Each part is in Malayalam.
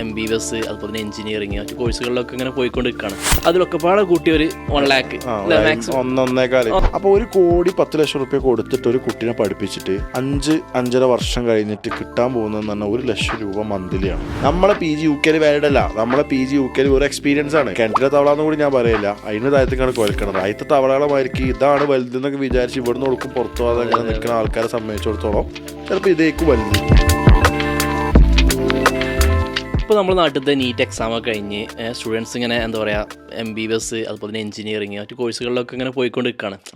എം ബി ബസ് അതുപോലെ തന്നെ എഞ്ചിനീയറിങ് മറ്റു കോഴ്സുകളിലൊക്കെ ഇങ്ങനെ പോയിക്കൊണ്ടിരിക്കുകയാണ് അതിലൊക്കെ പാടെ കൂട്ടി ഒരു വൺ ലാക്ക് ഒന്നൊന്നേക്കാൽ അപ്പൊ ഒരു കോടി പത്ത് ലക്ഷം റുപ്യ കൊടുത്തിട്ട് ഒരു കുട്ടീനെ പഠിപ്പിച്ചിട്ട് അഞ്ച് അഞ്ചര വർഷം കഴിഞ്ഞിട്ട് കിട്ടാൻ പോകുന്നതെന്ന് പറഞ്ഞാൽ ഒരു ലക്ഷം രൂപ മന്ത്ലിയാണ്. നമ്മളെ പി ജി യു കെയിൽ വാലിഡ് അല്ല. നമ്മളെ പി ജി യു കെയിൽ ഒരു എക്സ്പീരിയൻസ് ആണ്. കിണറ്റിലെ തവള എന്ന് കൂടി ഞാൻ പറയില്ല. അതിന് താഴത്തേക്കാണ് കൊലക്കണത്. ആദ്യത്തെ തവളകളമായിരിക്കും ഇതാണ് വലുതെന്നൊക്കെ വിചാരിച്ച് ഇവിടുന്ന് കൊടുക്കും പുറത്തു പോകാതെ അങ്ങനെ നിൽക്കുന്ന ആൾക്കാരെ സംബന്ധിച്ചിടത്തോളം ചിലപ്പോൾ ഇതേക്ക് വലുത്. ഇപ്പോൾ നമ്മുടെ നാട്ടിലത്തെ നീറ്റ് എക്സാം ഒക്കെ കഴിഞ്ഞ് സ്റ്റുഡൻസ് ഇങ്ങനെ എന്താ പറയുക എം ബി ബി എസ് അതുപോലെ തന്നെ എഞ്ചിനീയറിങ് മറ്റു കോഴ്സുകളിലൊക്കെ ഇങ്ങനെ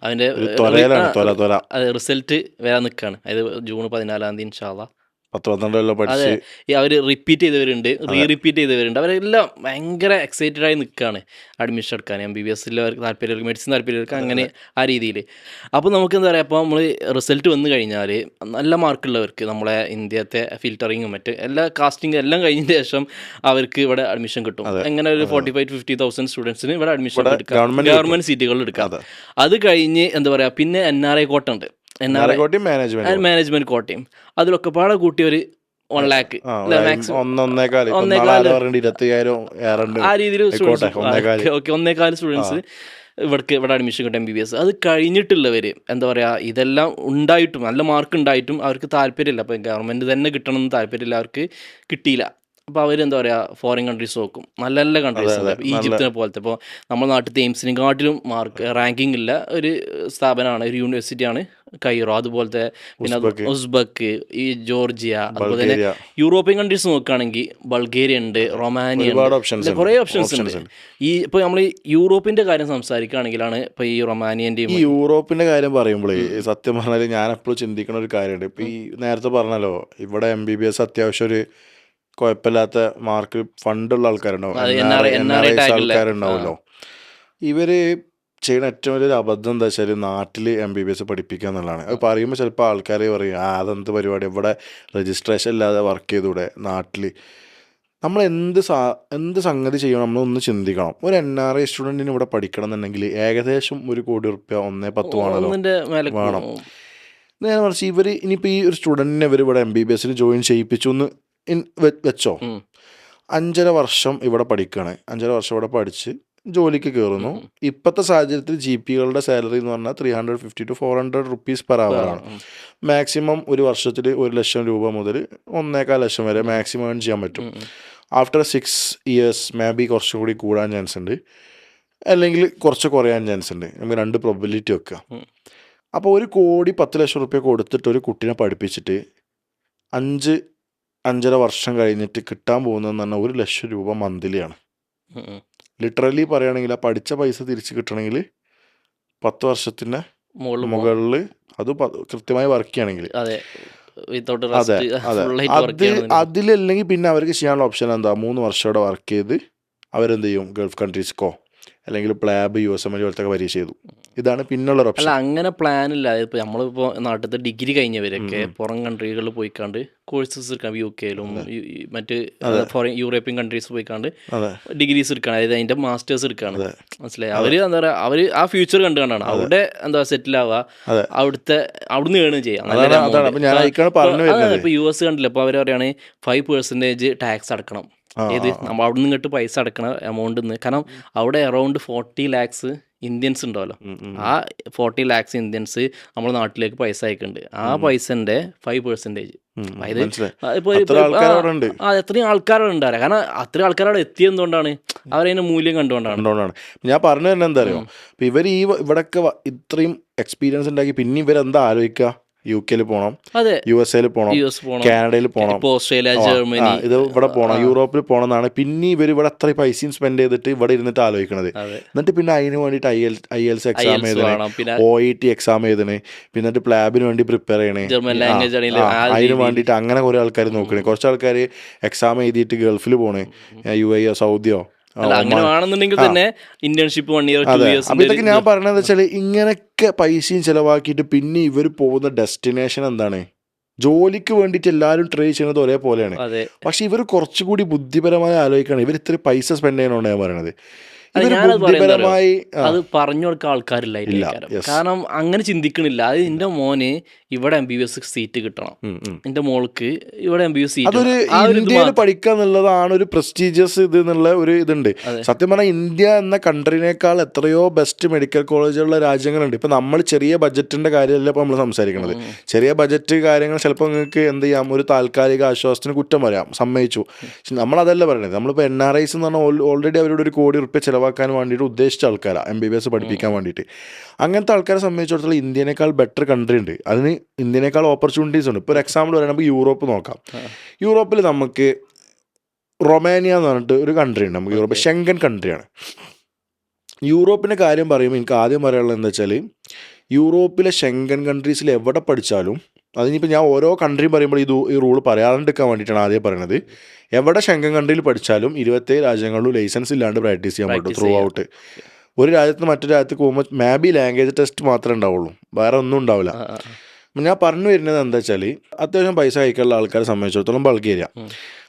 അതിന്റെ തൊലയിലാണ് തൊല തൊല. റിസൾട്ട് വരാൻ നിൽക്കുകയാണ് അതായത് ജൂൺ പതിനാലാം തീയതി ഇൻഷാല്ല പത്ത് പന്ത്രണ്ട് കൊല്ലം പഠിച്ച് ഈ അവർ റിപ്പീറ്റ് ചെയ്തവരുണ്ട് റീ റിപ്പീറ്റ് ചെയ്തവരുണ്ട്. അവരെല്ലാം ഭയങ്കര എക്സൈറ്റഡ് ആയി നിൽക്കുകയാണ് അഡ്മിഷൻ എടുക്കാൻ. എം ബി ബി എസിൽ അവർക്ക് താല്പര്യമുള്ളവർക്ക് മെഡിസിൻ താല്പര്യമുള്ളവർക്ക് അങ്ങനെ ആ രീതിയിൽ അപ്പോൾ നമുക്ക് എന്താ പറയുക അപ്പോൾ നമ്മൾ റിസൾട്ട് വന്നു കഴിഞ്ഞാൽ നല്ല മാർക്കുള്ളവർക്ക് നമ്മളെ ഇന്ത്യത്തെ ഫിൽറ്ററിങ്ങും മറ്റ് എല്ലാ കാസ്റ്റിംഗും എല്ലാം കഴിഞ്ഞതിന് ശേഷം അവർക്ക് ഇവിടെ അഡ്മിഷൻ കിട്ടും. എങ്ങനെ ഒരു ഫോർട്ടി ഫൈവ് ഫിഫ്റ്റി തൗസൻഡ് സ്റ്റുഡൻസിന് ഇവിടെ അഡ്മിഷൻ എടുക്കാം. ഗവൺമെന്റ് ഗവൺമെന്റ് സീറ്റുകൾ എടുക്കാം അത്. കഴിഞ്ഞ് എന്താ പറയുക പിന്നെ എൻ ആർ ഐ കോട്ട ഉണ്ട്. മാനേജ്മെന്റ് കോട്ടയം കോട്ടയും. അതിലൊക്കെ പാടെ കൂട്ടി ഒരു വൺ ലാക്ക് ആ, രീതിയിൽ ഒന്നേകാൽ. സ്റ്റുഡൻസ് ഇവിടേക്ക് ഇവിടെ അഡ്മിഷൻ കിട്ടും എം ബി ബി എസ് അത് കഴിഞ്ഞിട്ടുള്ളവർ എന്താ പറയുക ഇതെല്ലാം ഉണ്ടായിട്ടും നല്ല മാർക്ക് ഉണ്ടായിട്ടും അവർക്ക് താല്പര്യമില്ല. അപ്പോൾ ഗവൺമെന്റ് തന്നെ കിട്ടണമെന്ന് താല്പര്യമില്ല അവർക്ക് കിട്ടിയില്ല. അപ്പോൾ അവരെന്താ എന്താ പറയുക ഫോറിൻ കൺട്രീസ് നോക്കും. നല്ല നല്ല കൺട്രീസ് ഈജിപ്തിനെ പോലത്തെ. ഇപ്പോൾ നമ്മുടെ നാട്ടിലത്തെ എയിംസിനെക്കാട്ടിലും മാർക്ക് റാങ്കിങ് ഇല്ല. ഒരു സ്ഥാപനമാണ് ഒരു യൂണിവേഴ്സിറ്റി ആണ് കൈറോ അതുപോലത്തെ പിന്നെ ഉസ്ബക്ക്. ഈ ജോർജിയ അതുപോലെ തന്നെ യൂറോപ്യൻ കൺട്രീസ് നോക്കുകയാണെങ്കിൽ ബൾഗേറിയ ഉണ്ട് റൊമാനിയ ഉണ്ട്. കുറേ ഓപ്ഷൻസ് ഉണ്ട്. ഈ ഇപ്പോൾ നമ്മൾ യൂറോപ്പിന്റെ കാര്യം സംസാരിക്കുകയാണെങ്കിലാണ് ഇപ്പോൾ ഈ റൊമാനിയന്റെയും യൂറോപ്പിന്റെ കാര്യം പറയുമ്പോൾ സത്യം പറഞ്ഞാൽ ഞാൻ എപ്പോഴും ചിന്തിക്കുന്ന ഒരു കാര്യമുണ്ട്. ഇപ്പൊ ഈ നേരത്തെ പറഞ്ഞല്ലോ ഇവിടെ എം ബി ബി എസ് അത്യാവശ്യം ഒരു കുഴപ്പമില്ലാത്ത മാർക്ക് ഫണ്ടുള്ള ആൾക്കാരുണ്ടാവും. ആൾക്കാരുണ്ടാവുമല്ലോ. ഇവർ ചെയ്യുന്ന ഏറ്റവും വലിയൊരു അബദ്ധം എന്താ വെച്ചാൽ നാട്ടിൽ എം ബി ബി എസ് പഠിപ്പിക്കുക എന്നുള്ളതാണ്. അത് പറയുമ്പോൾ ചിലപ്പോൾ ആൾക്കാർ പറയും ആ അതെന്ത് പരിപാടി? ഇവിടെ രജിസ്ട്രേഷൻ ഇല്ലാതെ വർക്ക് ചെയ്തൂടെ നാട്ടിൽ നമ്മൾ എന്ത് സാ എന്ത് സംഗതി ചെയ്യണം നമ്മളൊന്ന് ചിന്തിക്കണം. ഒരു എൻ ആർ ഐ സ്റ്റുഡന്റിന് ഇവിടെ പഠിക്കണം എന്നുണ്ടെങ്കിൽ ഏകദേശം ഒരു കോടി റുപ്യ ഒന്നേ പത്ത് വേണമല്ലോ വേണം. നേരെ മറിച്ച് ഇവർ ഇനിയിപ്പോൾ ഈ ഒരു സ്റ്റുഡന്റിനെ ഇവർ ഇവിടെ എം ബി ബി എസിൽ ജോയിൻ ചെയ്യിപ്പിച്ചു എന്ന് വെച്ചോ. അഞ്ചര വർഷം ഇവിടെ പഠിക്കുകയാണ് അഞ്ചര വർഷം ഇവിടെ പഠിച്ച് ജോലിക്ക് കയറുന്നു. ഇപ്പോഴത്തെ സാഹചര്യത്തിൽ ജി പികളുടെ സാലറി എന്ന് പറഞ്ഞാൽ three hundred fifty to four hundred rupees per hour ആണ്. മാക്സിമം ഒരു വർഷത്തിൽ ഒരു ലക്ഷം രൂപ മുതൽ ഒന്നേക്കാൽ ലക്ഷം വരെ മാക്സിമം ഏൺ ചെയ്യാൻ പറ്റും. After six years maybe കുറച്ചും കൂടി കൂടാൻ ചാൻസ് ഉണ്ട്. അല്ലെങ്കിൽ കുറച്ച് കുറയാൻ ചാൻസ് ഉണ്ട്. നമുക്ക് രണ്ട് പ്രൊബിലിറ്റി വെക്കുക അപ്പോൾ ഒരു കോടി പത്ത് ലക്ഷം റുപ്യ കൊടുത്തിട്ട് ഒരു കുട്ടീനെ പഠിപ്പിച്ചിട്ട് അഞ്ച് അഞ്ചര വർഷം കഴിഞ്ഞിട്ട് കിട്ടാൻ പോകുന്നതെന്ന് പറഞ്ഞാൽ ഒരു ലക്ഷം രൂപ മന്ത്ലിയാണ്. ലിറ്ററലി പറയുകയാണെങ്കിൽ ആ പഠിച്ച പൈസ തിരിച്ച് കിട്ടണമെങ്കിൽ പത്ത് വർഷത്തിന്റെ മുകളിൽ അത് കൃത്യമായി വർക്ക് ചെയ്യണമെങ്കിൽ അതെ. അതിലല്ലെങ്കിൽ പിന്നെ അവർക്ക് ചെയ്യാനുള്ള ഓപ്ഷൻ എന്താ? മൂന്ന് വർഷം അവിടെ വർക്ക് ചെയ്ത് അവരെന്ത് ചെയ്യും? ഗൾഫ് കൺട്രീസ്ക്കോ അല്ലെങ്കിൽ PLAB U S M L പോലത്തെ പരീക്ഷ ചെയ്തു. ഇതാണ് പിന്നുള്ള ഓപ്ഷൻ അല്ല അങ്ങനെ പ്ലാൻ ഇല്ല. ഇപ്പൊ നമ്മളിപ്പോ നാട്ടിലത്തെ ഡിഗ്രി കഴിഞ്ഞവരൊക്കെ പുറം കൺട്രികളിൽ പോയിക്കാണ്ട് കോഴ്സസ് എടുക്കാം യു കെയിലും മറ്റ് ഫോറിൻ യൂറോപ്യൻ കൺട്രീസ് പോയിക്കാണ്ട് ഡിഗ്രീസ് എടുക്കാണ്. അതായത് അതിന്റെ മാസ്റ്റേഴ്സ് എടുക്കാണ്. മനസ്സിലായി? അവർ എന്താ പറയാ അവർ ആ ഫ്യൂച്ചർ കണ്ടു കണ്ടാണ് അവിടെ എന്താ സെറ്റിൽ ആവുക. അവിടുത്തെ അവിടുന്ന് വേണം ചെയ്യാം അതാണ് നല്ലൊരു അതാണ്. amount. അപ്പൊ ഞാൻ ഇപ്പൊ- പറഞ്ഞു വരുന്നത്. ഇപ്പൊ യു എസ് കണ്ടില്ല? അപ്പൊ അവർ പറയുകയാണെങ്കിൽ ഫൈവ് പെർസെന്റേജ് ടാക്സ് അടക്കണം. ഏത് നമ്മൾ അവിടെ നിന്ന് ഇങ്ങോട്ട് പൈസ അടക്കണ എമൗണ്ട് നിന്ന് കാരണം അവിടെ അറൗണ്ട് ഫോർട്ടി ലാക്സ് ഇന്ത്യൻസ് ഉണ്ടാവല്ലോ. ആ ഫോർട്ടി ലാക്സ് ഇന്ത്യൻസ് നമ്മുടെ നാട്ടിലേക്ക് പൈസ അയക്കുന്നുണ്ട് ആ പൈസന്റെ ഫൈവ് പെർസെന്റേജ് അതായത് എത്രയും ആൾക്കാരാണ് ഉണ്ടാവില്ല കാരണം അത്രയും ആൾക്കാരവിടെ എത്തിയതുകൊണ്ടാണ് അവരതിന്റെ മൂല്യം കണ്ടുകൊണ്ടാണ്. ഞാൻ പറഞ്ഞു തന്നെ എന്താ അറിയോ? ഇവർ ഈ ഇവിടൊക്കെ ഇത്രയും എക്സ്പീരിയൻസ് ഉണ്ടാക്കി പിന്നെ ഇവരെന്താ ആലോചിക്കുക യു കെയിൽ പോകണം യു എസ് എയിൽ പോകണം കാനഡയിൽ പോകണം ഓസ്ട്രേലിയ ജർമ്മനി. ഇത് ഇവിടെ പോകണം യൂറോപ്പിൽ പോകണം എന്നാണ് പിന്നെ ഇവർ ഇവിടെ അത്ര പൈസയും സ്പെൻഡ് ചെയ്തിട്ട് ഇവിടെ ഇരുന്നിട്ട് ആലോചിക്കണത്. എന്നിട്ട് പിന്നെ അതിന് വേണ്ടിയിട്ട് I L IELTS exam എഴുതണം. ഒ ഇ ടി എക്സാം എഴുതണേ. പിന്നെ പ്ലാബിന് വേണ്ടി പ്രിപ്പയർ ചെയ്യണേ. അതിന് വേണ്ടിയിട്ട് അങ്ങനെ കുറെ ആൾക്കാർ നോക്കണേ. കുറച്ച് ആൾക്കാർ എക്സാം എഴുതിയിട്ട് ഗൾഫിൽ പോണേ. യു എ സൗദിയോ. ആ, അല്ല അങ്ങനെ ഒമാൻ. തന്നെ ഇന്റേൺഷിപ്പ് വൺ ഇയർ ടു അതെ. ഇയേഴ്സ് അപ്പൊ ഇതൊക്കെ ഞാൻ പറഞ്ഞത് വെച്ചാൽ ഇങ്ങനെയൊക്കെ പൈസയും ചെലവാക്കിയിട്ട് പിന്നെ ഇവർ പോകുന്ന ഡെസ്റ്റിനേഷൻ എന്താണ്? ജോലിക്ക് വേണ്ടിയിട്ട് എല്ലാവരും ട്രൈ ചെയ്യുന്നത് ഒരേപോലെയാണ്. പക്ഷെ ഇവർ കുറച്ചുകൂടി ബുദ്ധിപരമായി ആലോചിക്കണം ഇവർ ഇത്ര പൈസ സ്പെൻഡ് ചെയ്യണമെന്നാണ് ഞാൻ പറയണത്. ബുദ്ധിപരമായി അത് പറഞ്ഞു കൊടുക്കാൻ ആൾക്കാരില്ല. കാരണം അങ്ങനെ ചിന്തിക്കണില്ല. അത് എന്റെ മോന് ഇവിടെ എം ബി എസ് സീറ്റ് കിട്ടണം. എന്റെ മോൾക്ക് ഇവിടെ എം ബി എസ് സീറ്റ്. പഠിക്കുക എന്നുള്ളതാണ് ഒരു പ്രസ്റ്റീജിയസ് ഇത് എന്നുള്ള ഒരു ഇതുണ്ട്. സത്യം പറഞ്ഞാൽ ഇന്ത്യ എന്ന കൺട്രീനേക്കാൾ എത്രയോ ബെസ്റ്റ് മെഡിക്കൽ കോളേജുള്ള രാജ്യങ്ങളുണ്ട്. ഇപ്പൊ നമ്മൾ ചെറിയ ബജറ്റിന്റെ കാര്യമല്ല ഇപ്പൊ നമ്മൾ സംസാരിക്കുന്നത് ചെറിയ ബജറ്റ് കാര്യങ്ങൾ ചിലപ്പോൾ നിങ്ങൾക്ക് എന്ത് ചെയ്യാം? ഒരു താൽക്കാലിക ആശ്വാസത്തിന് കുറ്റം വരാം സമ്മതിച്ചു. നമ്മൾ നമ്മളതല്ല പറയുന്നത് നമ്മളിപ്പോൾ എൻ ആർ ഐസ് എന്ന് പറഞ്ഞാൽ ഓൾറെഡി അവരോട് ഒരു കോടി റുപ്യ ചിലവാക്കാൻ വേണ്ടിയിട്ട് ഉദ്ദേശിച്ച ആൾക്കാരാണ് എം ബി ബി എസ് പഠിപ്പിക്കാൻ വേണ്ടിയിട്ട്. അങ്ങനത്തെ ആൾക്കാരെ സംബന്ധിച്ചിടത്തോളം ഇന്ത്യനേക്കാൾ ബെറ്റർ കൺട്രി ഉണ്ട്. അതിന് ഇന്ത്യനേക്കാൾ ഓപ്പർച്യൂണിറ്റീസ് ഉണ്ട്. ഇപ്പോൾ ഒരു എക്സാമ്പിൾ നമുക്ക് യൂറോപ്പ് നോക്കാം. യൂറോപ്പിൽ നമുക്ക് റൊമാനിയ എന്ന് പറഞ്ഞിട്ട് ഒരു കൺട്രി ഉണ്ട് നമുക്ക് യൂറോപ്പ് ഷെങ്കൻ കൺട്രിയാണ് യൂറോപ്പിന്റെ കാര്യം പറയുമ്പോൾ എനിക്ക് ആദ്യം പറയാനുള്ളത് എന്താ വെച്ചാൽ യൂറോപ്പിലെ ഷെങ്കൻ കൺട്രീസിൽ എവിടെ പഠിച്ചാലും അതിനിപ്പോൾ ഞാൻ ഓരോ കൺട്രിയും പറയുമ്പോൾ ഇത് ഈ റൂൾ പറയാണ്ടിരിക്കാൻ വേണ്ടിയിട്ടാണ് ആദ്യം പറയുന്നത് എവിടെ ശങ്കൻ കൺട്രിയിൽ പഠിച്ചാലും ഇരുപത്തേഴ് രാജ്യങ്ങളിലും ലൈസൻസ് ഇല്ലാണ്ട് പ്രാക്ടീസ് ചെയ്യാൻ പറ്റും ത്രൂ ഔട്ട് ഒരു രാജ്യത്ത് നിന്ന് മറ്റൊരു രാജ്യത്ത് പോകുമ്പോൾ മാബി ലാംഗ്വേജ് ടെസ്റ്റ് മാത്രമേ ഉണ്ടാവുള്ളൂ. വേറെ ഒന്നും ഉണ്ടാവില്ല. ഞാൻ പറഞ്ഞു വരുന്നത് എന്താ വെച്ചാൽ അത്യാവശ്യം പൈസ അയക്കാനുള്ള ആൾക്കാരെ സംബന്ധിച്ചിടത്തോളം ബൾഗേരിയ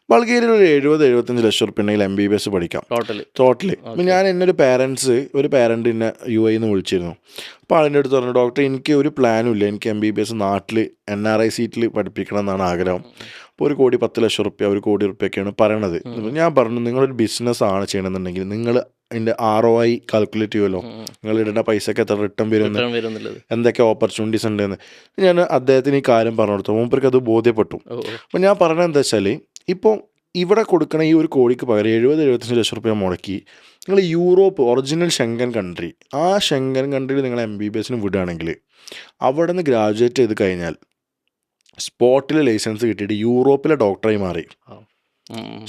ഉം. ഒരു എഴുപത് എഴുപത്തഞ്ച് ലക്ഷം ഉറുപ്പിണ്ടെങ്കിൽ എം ബി ബി എസ് പഠിക്കാം. ടോട്ടലി ടോട്ടലി അപ്പം ഞാൻ എന്റെ ഒരു പാരൻസ് ഒരു പേരന്റ് എന്നെ യു ഐ നിന്ന് വിളിച്ചിരുന്നു. അപ്പോൾ അതിന്റെ അടുത്ത് പറഞ്ഞു ഡോക്ടർ എനിക്ക് ഒരു പ്ലാനും ഇല്ല. എനിക്ക് എം ബി ബി എസ് നാട്ടിൽ എൻ ആർ ഐ സീറ്റിൽ പഠിപ്പിക്കണം എന്നാണ് ആഗ്രഹം. അപ്പോൾ ഒരു കോടി പത്ത് ലക്ഷം റുപ്യ ഒരു കോടി റുപ്യൊക്കെയാണ് പറയണത്. ഞാൻ പറഞ്ഞു നിങ്ങളൊരു ബിസിനസ് ആണ് ചെയ്യണമെന്നുണ്ടെങ്കിൽ നിങ്ങൾ അതിന്റെ ആർ ഒ ഐ കാൽക്കുലേറ്റ് ചെയ്യുമല്ലോ. നിങ്ങൾ ഇടേണ്ട പൈസക്ക് എത്ര റിട്ടേൺ വരും എന്തൊക്കെ ഓപ്പർച്യൂണിറ്റീസ് ഉണ്ടെന്ന്. ഞാൻ അദ്ദേഹത്തിന് ഈ കാര്യം പറഞ്ഞു കൊടുത്തു. മൂപ്പർക്ക് അത് ബോധ്യപ്പെട്ടു. അപ്പം ഞാൻ പറഞ്ഞത് എന്താ വെച്ചാൽ ഇപ്പോൾ ഇവിടെ കൊടുക്കണ ഈ ഒരു കോഴിക്ക് പകരം എഴുപത് എഴുപത്തഞ്ച് ലക്ഷം റുപ്യ മുടക്കി നിങ്ങൾ യൂറോപ്പ് ഒറിജിനൽ ഷെങ്കൻ കൺട്രി ആ ഷെങ്കൻ കൺട്രിയിൽ നിങ്ങൾ എം ബി ബി എസിന് വിടുകയാണെങ്കിൽ അവിടെ നിന്ന് ഗ്രാജുവേറ്റ് ചെയ്ത് കഴിഞ്ഞാൽ സ്പോട്ടിൽ ലൈസൻസ് കിട്ടിയിട്ട് യൂറോപ്പിലെ ഡോക്ടറായി മാറി.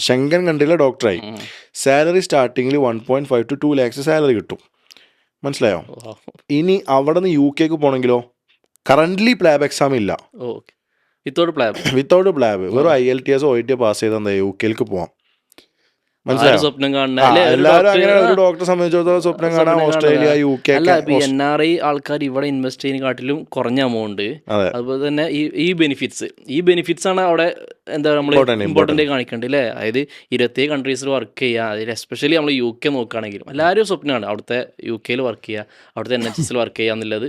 ഷെങ്കൻ കൺട്രിയിലെ ഡോക്ടറായി സാലറി സ്റ്റാർട്ടിങ്ങിൽ one point five two two lakhs salary കിട്ടും. മനസ്സിലായോ? ഇനി അവിടെ നിന്ന് യു കെക്ക് പോകണമെങ്കിലോ കറന്റ്ലി പ്ലാബ് എക്സാം ഇല്ല. Without PLAB. Without PLAB. വെറും I L T S O T pass ചെയ്താൽ എന്താ യു കെയിലേക്ക് പോവാം. ആരും സ്വപ്നം കാണുന്ന എല്ലാവരും അങ്ങനെ ഒരു ഡോക്ടറെ സംബന്ധിച്ചിടത്തോളം സ്വപ്നം കാണാൻ Australia. U K N R I ആൾക്കാർ ഇവിടെ ഇൻവെസ്റ്റ് ചെയ്യുന്നതിനെക്കാട്ടിലും കുറഞ്ഞ എമൗണ്ട് അതുപോലെ തന്നെ ഈ ഈ ബെനിഫിറ്റ്സ് ഈ ബെനിഫിറ്റ്സ് ആണ് അവിടെ എന്താ നമ്മൾ ഇമ്പോർട്ടന്റ് കാണിക്കേണ്ടത് അല്ലേ? അതായത് ഇരുപത്തി കൺട്രീസിൽ വർക്ക് ചെയ്യുക അതിൽ എസ്പെഷ്യലി നമ്മൾ യു കെ നോക്കുകയാണെങ്കിലും എല്ലാവരും സ്വപ്നമാണ്. അവിടുത്തെ യു കെയിൽ വർക്ക് ചെയ്യുക അവിടുത്തെ എൻ എച്ച് എസിൽ വർക്ക് ചെയ്യുക എന്നുള്ളത്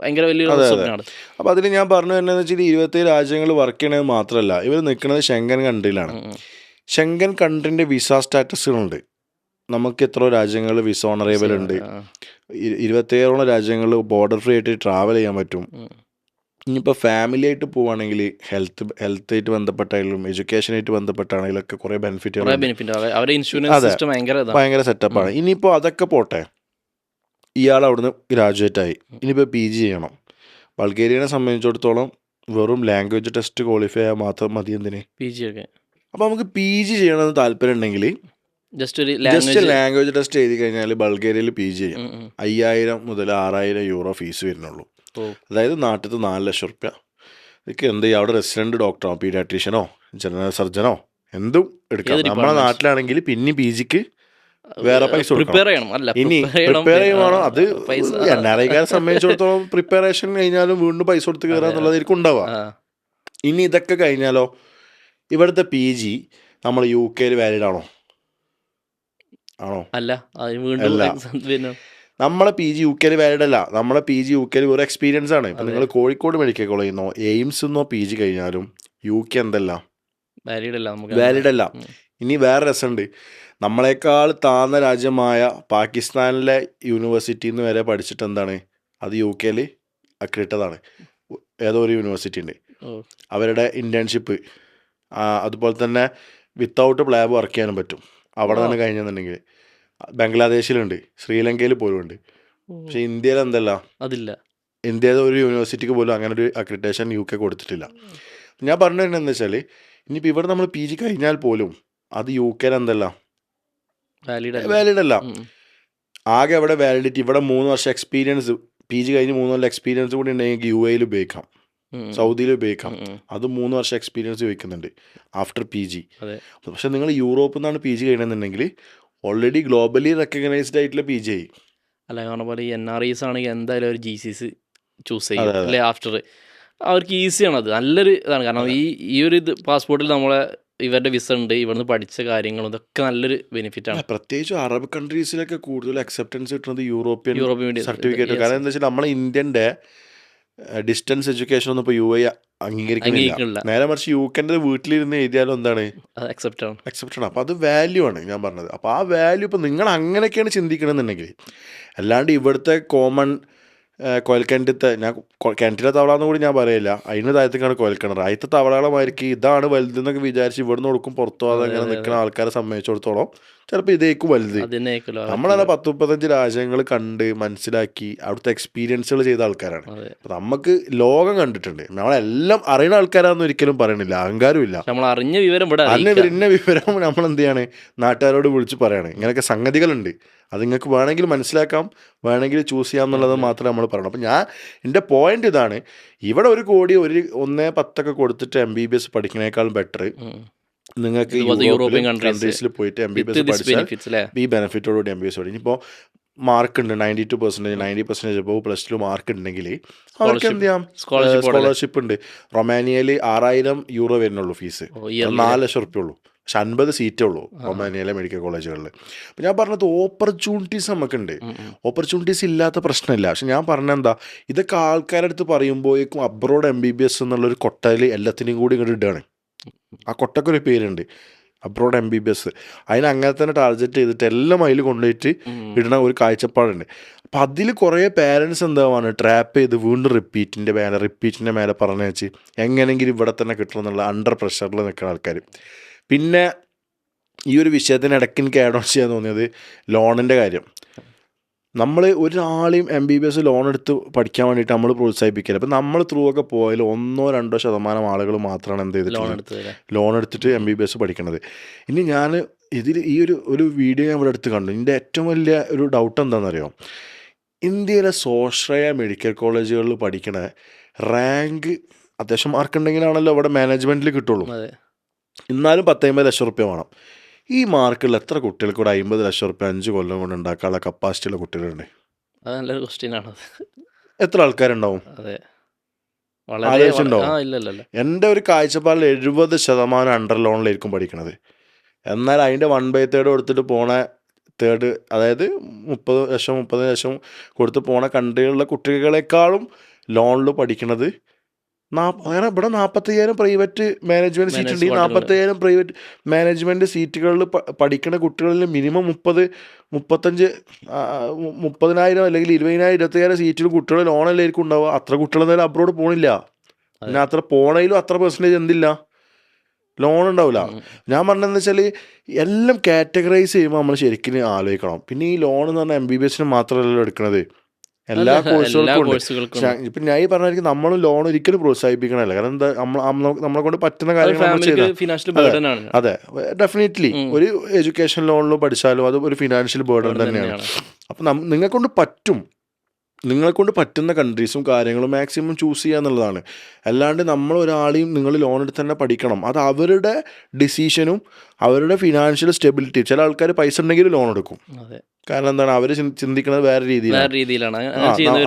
ഭയങ്കര വലിയൊരു. സ്വപ്നമാണ്. അപ്പോൾ അതിൽ ഞാൻ പറഞ്ഞു തന്നെ വെച്ചാൽ ഇരുപത്തേഴ് രാജ്യങ്ങൾ വർക്ക് ചെയ്യണത് മാത്രമല്ല ഇവർ നിൽക്കുന്നത് ഷെങ്കൻ കൺട്രിയിലാണ്. ഷെങ്കൻ കൺട്രിന്റെ വിസ സ്റ്റാറ്റസുകളുണ്ട് നമുക്ക് എത്ര രാജ്യങ്ങൾ വിസ ഓണറേബിൾ ഉണ്ട് ഇരുപത്തേഴോളം രാജ്യങ്ങളിൽ ബോർഡർ ഫ്രീ ആയിട്ട് ട്രാവൽ ചെയ്യാൻ പറ്റും. ഇനിയിപ്പോൾ ഫാമിലി ആയിട്ട് പോവുകയാണെങ്കിൽ ഹെൽത്ത് ഹെൽത്ത് ആയിട്ട് ബന്ധപ്പെട്ടായാലും എഡ്യൂക്കേഷനായിട്ട് ബന്ധപ്പെട്ടാണെങ്കിലും ഒക്കെ കുറേ ബെനിഫിറ്റ് ഭയങ്കര സെറ്റപ്പാണ് ഇനിയിപ്പോൾ അതൊക്കെ പോട്ടെ. ഇയാൾ അവിടുന്ന് ഗ്രാജുവേറ്റ് ആയി. ഇനിയിപ്പോൾ പി ജി ചെയ്യണം. ബൾഗേറിയനെ സംബന്ധിച്ചിടത്തോളം വെറും ലാംഗ്വേജ് ടെസ്റ്റ് ക്വാളിഫൈ ആയാൽ മാത്രം മതി എന്തിനെ? പി ജി ഒക്കെ. അപ്പോൾ നമുക്ക് പി ജി ചെയ്യണമെന്ന് താല്പര്യം ഉണ്ടെങ്കിൽ ജസ്റ്റ് ഒരു ജസ്റ്റ് ലാംഗ്വേജ് ടെസ്റ്റ് എഴുതി കഴിഞ്ഞാൽ ബൾഗേറിയയിൽ പി ജി ചെയ്യും. അയ്യായിരം മുതൽ ആറായിരം യൂറോ ഫീസ് വരുന്നുള്ളൂ. അതായത് നാട്ടിൽ നാല് ലക്ഷം റുപ്യ. ഇതൊക്കെ എന്ത് ചെയ്യും? അവിടെ റെസിഡന്റ് ഡോക്ടറോ പീഡിയാട്രീഷ്യനോ ജനറൽ സർജനോ എന്തും എടുക്കാം. നമ്മുടെ നാട്ടിലാണെങ്കിൽ പിന്നെ പി ജിക്ക് വേറെ പൈസ. പ്രിപ്പയർ ചെയ്യണം. അല്ല ഇനി. പ്രിപ്പയർ ചെയ്യുവാണോ അത് പൈസ എൻ ആർ ഐക്കാരെ സംബന്ധിച്ചിടത്തോളം പ്രിപ്പറേഷൻ കഴിഞ്ഞാലും വീണ്ടും പൈസ കൊടുത്ത് കയറുക എന്നുള്ളതായിരിക്കും ഉണ്ടാവുക. ഇനി ഇതൊക്കെ കഴിഞ്ഞാലോ? ഇവിടുത്തെ പി ജി നമ്മൾ യു കെയിൽ വാലിഡ് ആണോ? ആണോ? അല്ല വീണ്ടും. നമ്മളെ പി ജി യു കെയിൽ വാലിഡ് അല്ല. നമ്മളെ പി ജി യു കെയിൽ ഒരു എക്സ്പീരിയൻസ് ആണ്. ഇപ്പം നിങ്ങൾ കോഴിക്കോട് മെഡിക്കൽ കോളേജിൽ നിന്നോ എയിംസ് നിന്നോ പി ജി കഴിഞ്ഞാലും യു കെ എന്തല്ല? വാലിഡ് അല്ല ഇനി വേറെ രസമുണ്ട്. നമ്മളെക്കാൾ താഴ്ന്ന രാജ്യമായ പാകിസ്ഥാനിലെ യൂണിവേഴ്സിറ്റിയിൽ നിന്ന് വരെ പഠിച്ചിട്ട് എന്താണ്? അത് യു കെയിൽ അക്രിട്ടതാണ് ഏതോ ഒരു യൂണിവേഴ്സിറ്റി ഉണ്ട് അവരുടെ ഇന്റേൺഷിപ്പ് അതുപോലെ തന്നെ വിത്തൗട്ട് പ്ലാബ് വർക്ക് ചെയ്യാനും പറ്റും. അവിടെ തന്നെ കഴിഞ്ഞെന്നുണ്ടെങ്കിൽ ബംഗ്ലാദേശിലുണ്ട് ശ്രീലങ്കയിൽ പോലും ഉണ്ട്. പക്ഷേ ഇന്ത്യയിൽ എന്തല്ല? അതില്ല. ഇന്ത്യയിലെ ഒരു യൂണിവേഴ്സിറ്റിക്ക് പോലും അങ്ങനെ ഒരു അക്രിറ്റേഷൻ യു കെ കൊടുത്തിട്ടില്ല. ഞാൻ പറഞ്ഞു തന്നെ എന്താ വെച്ചാൽ ഇനിയിപ്പോൾ ഇവിടെ നമ്മൾ പി ജി കഴിഞ്ഞാൽ പോലും അത് യു കെയിൽ എന്തല്ല? വാലിഡ് അല്ല. ആകെ അവിടെ വാലിഡിറ്റി ഇവിടെ മൂന്ന് വർഷം എക്സ്പീരിയൻസ് പി ജി കഴിഞ്ഞ് മൂന്ന് കൊല്ലം എക്സ്പീരിയൻസ് കൂടി ഉണ്ടെങ്കിൽ യു എയിൽ ഉപയോഗിക്കാം. സൗദിയിൽ ഉപയോഗിക്കാം. അത് മൂന്ന് വർഷം എക്സ്പീരിയൻസ് ചോദിക്കുന്നുണ്ട് ആഫ്റ്റർ പി ജി പക്ഷെ നിങ്ങൾ യൂറോപ്പിൽ നിന്നാണ് പി ജി കഴിയണമെന്നുണ്ടെങ്കിൽ ഓൾറെഡി ഗ്ലോബലി റെക്കഗ്നൈസ്ഡ് ആയിട്ടുള്ള പി ജി ആയി. അല്ല പറഞ്ഞ പോലെ എൻ ആർ ഐസ് ആണെങ്കിൽ എന്തായാലും ഒരു ജി സി സി ചൂസ് ചെയ്യും. അല്ലെ ആഫ്റ്റർ അവർക്ക് ഈസിയാണ് അത് നല്ലൊരു ഇതാണ്. കാരണം ഈ ഈ ഒരു ഇത് പാസ്പോർട്ടിൽ നമ്മളെ ഇവരുടെ വിസ ഉണ്ട് ഇവിടുന്ന് പഠിച്ച കാര്യങ്ങളും ഇതൊക്കെ നല്ലൊരു ബെനിഫിറ്റ് ആണ്. പ്രത്യേകിച്ച് അറബ് കൺട്രീസിലൊക്കെ കൂടുതൽ അക്സെപ്റ്റൻസ് കിട്ടുന്നത് യൂറോപ്യൻ യൂറോപ്യൻ സർട്ടിഫിക്കറ്റ് കാരണം എന്താ വെച്ചാൽ നമ്മളെ ഇന്ത്യന്റെ ഡിസ്റ്റൻസ് എഡ്യൂക്കേഷൻ ഒന്നും ഇപ്പോൾ യു എ അംഗീകരിക്കുന്നില്ല. നേരെ മറിച്ച് യു കെന്റെ വീട്ടിലിരുന്ന് എഴുതിയാലും എന്താണ്? അക്സെപ്റ്റ് ആണ്. അക്സെപ്റ്റ് ആണ്. അപ്പോൾ അത് വാല്യൂ ആണ് ഞാൻ പറഞ്ഞത്. അപ്പോൾ ആ വാല്യൂ ഇപ്പോൾ നിങ്ങൾ അങ്ങനെയൊക്കെയാണ് ചിന്തിക്കണമെന്നുണ്ടെങ്കിൽ അല്ലാണ്ട് ഇവിടുത്തെ കോമൺ കൊയൽക്കിണറ്റത്തെ ഞാൻ കിണറ്റിലെ തവളാന്ന് കൂടി ഞാൻ പറയില്ല. അതിന് താഴത്തേക്കാണ് കൊയൽക്കിണർ. ആദ്യത്തെ തവളകളമായിരിക്കും ഇതാണ് വലുതെന്നൊക്കെ വിചാരിച്ച് ഇവിടുന്ന് കൊടുക്കും പുറത്തു പോകാതെ അങ്ങനെ നിൽക്കുന്ന ആൾക്കാരെ സംബന്ധിച്ചിടത്തോളം ചിലപ്പോൾ ഇതേക്കും വലുത്. നമ്മളങ്ങനെ പത്ത് മുപ്പത്തഞ്ച് രാജ്യങ്ങൾ കണ്ട് മനസ്സിലാക്കി അവിടുത്തെ എക്സ്പീരിയൻസുകൾ ചെയ്ത ആൾക്കാരാണ്. അപ്പം നമുക്ക് ലോകം കണ്ടിട്ടുണ്ട്. നമ്മളെല്ലാം അറിയുന്ന ആൾക്കാരാണെന്ന് ഒരിക്കലും പറയണില്ല. അഹങ്കാരമില്ല. നമ്മൾ അറിഞ്ഞ വിവരം ഇവിടെ അറിഞ്ഞ വിവരം നമ്മൾ എന്ത് ചെയ്യാണ്? നാട്ടുകാരോട് വിളിച്ച് പറയാണ്. ഇങ്ങനെയൊക്കെ സംഗതികളുണ്ട്. അത് നിങ്ങൾക്ക് വേണമെങ്കിൽ മനസ്സിലാക്കാം വേണമെങ്കിൽ ചൂസ് ചെയ്യാം എന്നുള്ളത് മാത്രമേ നമ്മൾ പറയണം. അപ്പം ഞാൻ എന്റെ പോയിന്റ് ഇതാണ് ഇവിടെ ഒരു കോടി ഒരു ഒന്നേ പത്തൊക്കെ കൊടുത്തിട്ട് എം ബി ബി എസ് പഠിക്കുന്നേക്കാളും ബെറ്റർ നിങ്ങൾക്ക് യൂറോപ്യൻ കൺട്രീസിൽ പോയിട്ട് എം ബി ബി എസ് പഠിച്ചാൽ ഈ ബെനിഫിറ്റോടുകൂടി എം ബി എസ് പഠിക്കും. ഇപ്പോൾ മാർക്ക് ഉണ്ട് ninety two percentage ninety percentage ഇപ്പോൾ പ്ലസ് ടു മാർക്ക് ഉണ്ടെങ്കിൽ അവർക്ക് എന്ത് ചെയ്യാം? സ്കോളർഷിപ്പ് ഉണ്ട്. റൊമാനിയയിൽ ആറായിരം യൂറോ വരുന്നുള്ളൂ ഫീസ് നാല് ലക്ഷം റുപ്യ ഉള്ളൂ. പക്ഷെ അൻപത് സീറ്റേ ഉള്ളൂ ഒമാനിയിലെ മെഡിക്കൽ കോളേജുകളിൽ അപ്പം ഞാൻ പറഞ്ഞത് ഓപ്പർച്യൂണിറ്റീസ് നമുക്കുണ്ട്. ഓപ്പർച്യൂണിറ്റീസ് ഇല്ലാത്ത പ്രശ്നമില്ല. പക്ഷെ ഞാൻ പറഞ്ഞ എന്താ ഇതൊക്കെ ആൾക്കാരുടെ അടുത്ത് പറയുമ്പോഴേക്കും abroad M B B S എന്നുള്ളൊരു കൊട്ടയിൽ എല്ലാത്തിനും കൂടി ഇങ്ങോട്ട് ഇടുകയാണ് ആ കൊട്ടക്കൊരു പേരുണ്ട്. Abroad M B B S അതിന് അങ്ങനെ തന്നെ ടാർഗറ്റ് ചെയ്തിട്ട് എല്ലാം അതിൽ കൊണ്ടുപോയിട്ട്. ഇടുന്ന ഒരു കാഴ്ചപ്പാടുണ്ട്. അപ്പം അതിൽ കുറേ പാരൻസ് എന്താവാണ്? ട്രാപ്പ് ചെയ്ത് വീണ്ടും റിപ്പീറ്റിന്റെ മേലെ റിപ്പീറ്റിന്റെ മേലെ പറഞ്ഞു വെച്ച് എങ്ങനെയെങ്കിലും ഇവിടെ തന്നെ കിട്ടണം എന്നുള്ള അണ്ടർ പ്രഷറിൽ നിൽക്കുന്ന ആൾക്കാർ പിന്നെ ഈ ഒരു വിഷയത്തിന് ഇടയ്ക്ക് എനിക്ക് ആഡ് ഓൺ ചെയ്യാൻ തോന്നിയത് ലോണിന്റെ കാര്യം. നമ്മൾ ഒരാളെയും M B B S loan എടുത്ത് പഠിക്കാൻ വേണ്ടിയിട്ട് നമ്മൾ പ്രോത്സാഹിപ്പിക്കില്ല അപ്പം നമ്മൾ ത്രൂ ഒക്കെ പോയാൽ ഒന്നോ രണ്ടോ ശതമാനം ആളുകൾ മാത്രമാണ് എന്ത് ലോൺ ചെയ്തിട്ടുള്ളത് ലോൺ എടുത്തിട്ട് എം ബി ബി എസ് പഠിക്കണത്. ഇനി ഞാൻ ഇതിൽ ഈ ഒരു ഒരു വീഡിയോ ഞാൻ ഇവിടെ എടുത്ത് കണ്ടു. ഇതിന്റെ ഏറ്റവും വലിയ ഒരു ഡൗട്ട് എന്താണെന്നറിയോ ഇന്ത്യയിലെ സ്വാശ്രയ മെഡിക്കൽ കോളേജുകളിൽ പഠിക്കണ റാങ്ക് അത്യാവശ്യം മാർക്ക് ഉണ്ടെങ്കിലാണല്ലോ അവിടെ മാനേജ്മെന്റിൽ കിട്ടുള്ളൂ. എന്നാലും പത്തമ്പത് ലക്ഷം റുപ്യ വേണം. ഈ മാർക്കുള്ള എത്ര കുട്ടികൾ കൂടെ അമ്പത് ലക്ഷം റുപ്യ അഞ്ച് കൊല്ലം കൊണ്ട് ഉണ്ടാക്കാനുള്ള കപ്പാസിറ്റിയുള്ള കുട്ടികളുണ്ട്? അത് നല്ലൊരു ക്വസ്റ്റ്യൻ ആണ്. എത്ര ആൾക്കാരുണ്ടാവും? അതെ. ആലോചിച്ചിട്ടുണ്ടോ? എന്റെ ഒരു കാഴ്ചപ്പാടിൽ എഴുപത് ശതമാനം അണ്ടർ ലോണിലായിരിക്കും പഠിക്കണത്. എന്നാൽ അതിന്റെ വൺ ബൈ തേർഡ് കൊടുത്തിട്ട് പോണ തേർഡ് അതായത് മുപ്പത് ലക്ഷം മുപ്പത് ലക്ഷം കൊടുത്ത് പോണ കൺട്രികളിലെ കുട്ടികളെക്കാളും ലോണിൽ പഠിക്കണത് അങ്ങനെ ഇവിടെ നാൽപ്പത്തയ്യായിരം പ്രൈവറ്റ് മാനേജ്മെന്റ് സീറ്റ് ഉണ്ട്. ഈ നാൽപ്പത്തയ്യായിരം പ്രൈവറ്റ് മാനേജ്മെന്റ് സീറ്റുകളിൽ പഠിക്കുന്ന കുട്ടികളിൽ മിനിമം മുപ്പത് മുപ്പത്തഞ്ച് മുപ്പതിനായിരം അല്ലെങ്കിൽ ഇരുപതിനായിരം ഇരുപത്തയ്യായിരം സീറ്റിൽ കുട്ടികൾ ലോണല്ലായിരിക്കും ഉണ്ടാവുക. അത്ര കുട്ടികൾ എന്തായാലും അബ്രോഡ് പോണില്ല. പിന്നെ അത്ര പോണയിലും അത്ര പെർസെന്റേജ് എന്തില്ല? ലോൺ ഉണ്ടാവില്ല. ഞാൻ പറഞ്ഞതെന്ന് വെച്ചാൽ എല്ലാം കാറ്റഗറൈസ് ചെയ്യുമ്പോൾ നമ്മൾ ശരിക്കും ആലോചിക്കണം. പിന്നെ ഈ ലോൺ എന്ന് പറഞ്ഞാൽ എം ബി ബി എസിന് മാത്രമല്ലല്ലോ എടുക്കുന്നത് എല്ലാ കോഴ്സുകൾക്കും ഉണ്ട്. കോഴ്സുകൾക്കും ഞാൻ ഈ പറഞ്ഞായിരിക്കും നമ്മൾ ലോൺ ഒരിക്കലും പ്രോത്സാഹിപ്പിക്കണല്ല കാരണം എന്താ നമ്മളെ കൊണ്ട് പറ്റുന്ന കാര്യങ്ങൾ നമ്മൾ ചെയ്താൽ അതെ ഡെഫിനറ്റ്ലി ഒരു എഡ്യൂക്കേഷൻ ലോണിൽ പഠിച്ചാലും അത് ഒരു ഫിനാൻഷ്യൽ ബേർഡൻ തന്നെയാണ്. അപ്പൊ നിങ്ങളെ കൊണ്ട് പറ്റും. നിങ്ങളെ കൊണ്ട് പറ്റുന്ന കൺട്രീസും കാര്യങ്ങളും മാക്സിമം ചൂസ് ചെയ്യുക എന്നുള്ളതാണ്. അല്ലാണ്ട് നമ്മൾ ഒരാളെയും നിങ്ങൾ ലോൺ എടുത്ത് തന്നെ പഠിക്കണം. അത് അവരുടെ ഡിസിഷനും അവരുടെ ഫിനാൻഷ്യൽ സ്റ്റെബിലിറ്റി ചില ആൾക്കാർ പൈസ ഉണ്ടെങ്കിൽ ലോൺ എടുക്കും. കാരണം എന്താണ്? അവർ ചിന്തിക്കുന്നത് വേറെ രീതിയിലാണ്.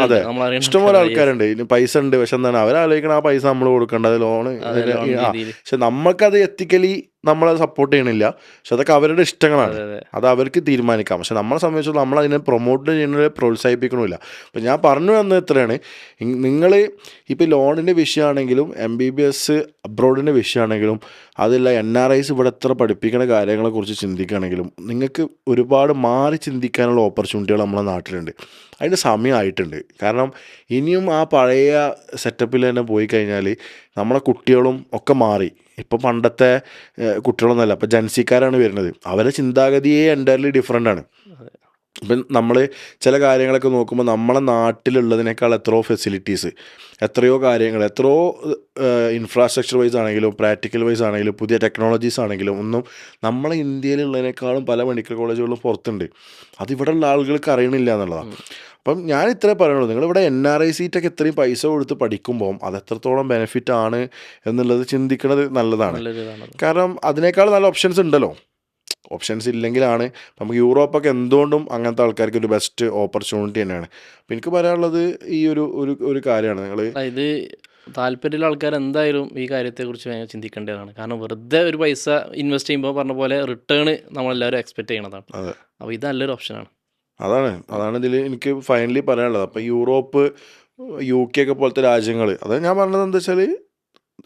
അതെ. ഇഷ്ടംപോലെ ആൾക്കാര്. ആൾക്കാരുണ്ട്. ഇനി പൈസ ഉണ്ട്. പക്ഷെ എന്താണ്? അവരാലോചിക്കണം ആ പൈസ നമ്മൾ കൊടുക്കേണ്ടത് ലോണ്. പക്ഷെ നമ്മൾക്കത് എത്തിക്കലി നമ്മളത് സപ്പോർട്ട് ചെയ്യണില്ല. പക്ഷെ അതൊക്കെ അവരുടെ ഇഷ്ടങ്ങളാണ്. അതെ, അവർക്ക് തീരുമാനിക്കാം. പക്ഷെ നമ്മളെ സംബന്ധിച്ചിടത്തോളം നമ്മൾ അതിനെ പ്രൊമോട്ട് ചെയ്യുന്നത് പ്രോത്സാഹിപ്പിക്കണമില്ല അപ്പം ഞാൻ പറഞ്ഞു വന്നത് ഇത്രയാണ്. നിങ്ങൾ ഇപ്പോൾ ലോണിന്റെ വിഷയമാണെങ്കിലും എം ബി ബി എസ് അബ്രോഡിന്റെ വിഷയമാണെങ്കിലും അതല്ല എൻ ആർ ഐസ് ഇവിടെ എത്ര പഠിപ്പിക്കുന്ന കാര്യങ്ങളെക്കുറിച്ച് ചിന്തിക്കുകയാണെങ്കിലും നിങ്ങൾക്ക് ഒരുപാട് മാറി ചിന്തിക്കാനുള്ള ഓപ്പർച്യൂണിറ്റികൾ നമ്മളെ നാട്ടിലുണ്ട്. അതിന്റെ സമയമായിട്ടുണ്ട്. കാരണം ഇനിയും ആ പഴയ സെറ്റപ്പിൽ തന്നെ പോയി കഴിഞ്ഞാൽ നമ്മളെ കുട്ടികളും ഒക്കെ മാറി. ഇപ്പോൾ പണ്ടത്തെ കുട്ടികളൊന്നുമല്ല. ഇപ്പോൾ ജൻസിക്കാരാണ് വരുന്നത്. അവരെ ചിന്താഗതിയെ എന്റയർലി ഡിഫറെന്റ് ആണ്. ഇപ്പം നമ്മൾ ചില കാര്യങ്ങളൊക്കെ നോക്കുമ്പോൾ നമ്മളെ നാട്ടിലുള്ളതിനേക്കാൾ എത്രയോ ഫെസിലിറ്റീസ് എത്രയോ കാര്യങ്ങൾ എത്രയോ ഇൻഫ്രാസ്ട്രക്ചർ വൈസ് ആണെങ്കിലും പ്രാക്ടിക്കൽ വൈസ് ആണെങ്കിലും പുതിയ ടെക്നോളജീസ് ആണെങ്കിലും ഒന്നും നമ്മളെ ഇന്ത്യയിലുള്ളതിനേക്കാളും പല മെഡിക്കൽ കോളേജുകളും പുറത്തുണ്ട്. അതിവിടെ ഉള്ള ആളുകൾക്ക് അറിയണില്ല എന്നുള്ളതാണ് അപ്പം ഞാൻ ഇത്രേ പറയുള്ളൂ. നിങ്ങളിവിടെ എൻ ആർ ഐ സീറ്റൊക്കെ ഇത്രയും പൈസ കൊടുത്ത് പഠിക്കുമ്പോൾ അത് എത്രത്തോളം ബെനിഫിറ്റ് ആണ് എന്നുള്ളത് ചിന്തിക്കുന്നത് നല്ലതാണ്. കാരണം അതിനേക്കാൾ നല്ല ഓപ്ഷൻസ് ഉണ്ടല്ലോ. ഓപ്ഷൻസ് ഇല്ലെങ്കിലാണ്. നമുക്ക് യൂറോപ്പൊക്കെ എന്തുകൊണ്ടും അങ്ങനത്തെ ആൾക്കാർക്ക് ഒരു ബെസ്റ്റ് ഓപ്പർച്യൂണിറ്റി തന്നെയാണ്. അപ്പം എനിക്ക് പറയാനുള്ളത് ഈ ഒരു ഒരു ഒരു കാര്യമാണ്. നിങ്ങൾ ഇത് താല്പര്യമുള്ള ആൾക്കാർ എന്തായാലും ഈ കാര്യത്തെക്കുറിച്ച് ചിന്തിക്കേണ്ടതാണ്. കാരണം വെറുതെ ഒരു പൈസ ഇൻവെസ്റ്റ് ചെയ്യുമ്പോൾ പറഞ്ഞ പോലെ റിട്ടേൺ നമ്മളെല്ലാവരും എക്സ്പെക്ട് ചെയ്യണതാണ്. അപ്പോൾ ഇത് നല്ലൊരു ഓപ്ഷനാണ് അതാണ്. അതാണ് ഇതിൽ എനിക്ക് ഫൈനലി പറയാനുള്ളത്. അപ്പോൾ യൂറോപ്പ് യു കെ ഒക്കെ പോലത്തെ രാജ്യങ്ങൾ അതായത് ഞാൻ പറഞ്ഞത് എന്താ വെച്ചാൽ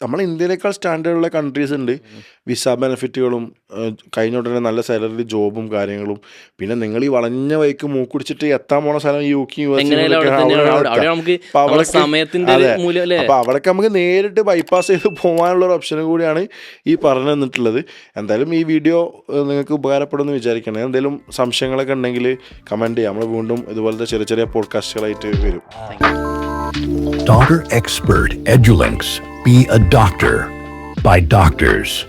നമ്മൾ ഇന്ത്യയിലേക്കാൾ സ്റ്റാൻഡേർഡുള്ള കൺട്രീസ് ഉണ്ട്. വിസ ബെനിഫിറ്റുകളും കഴിഞ്ഞ ഉടനെ നല്ല സാലറി ജോബും കാര്യങ്ങളും. പിന്നെ നിങ്ങൾ ഈ വളഞ്ഞ വഴിക്ക് മൂക്കുടിച്ചിട്ട് എത്താൻ പോണ സ്ഥലം യു കെ യു എസ് അപ്പൊ അവിടേക്ക് നമുക്ക് നേരിട്ട് ബൈപ്പാസ് ചെയ്ത് പോകാനുള്ള ഒരു ഓപ്ഷനും കൂടിയാണ് ഈ പറഞ്ഞു തന്നിട്ടുള്ളത്. എന്തായാലും ഈ വീഡിയോ നിങ്ങൾക്ക് നിങ്ങൾക്ക് ഉപകാരപ്പെടുമെന്ന് വിചാരിക്കണം. എന്തെങ്കിലും സംശയങ്ങളൊക്കെ ഉണ്ടെങ്കിൽ കമന്റ് ചെയ്യാം. നമ്മൾ വീണ്ടും ഇതുപോലത്തെ ചെറിയ ചെറിയ പോഡ്കാസ്റ്റുകളായിട്ട് വരും. Daughter Expert Edulinks. Be a doctor by doctors.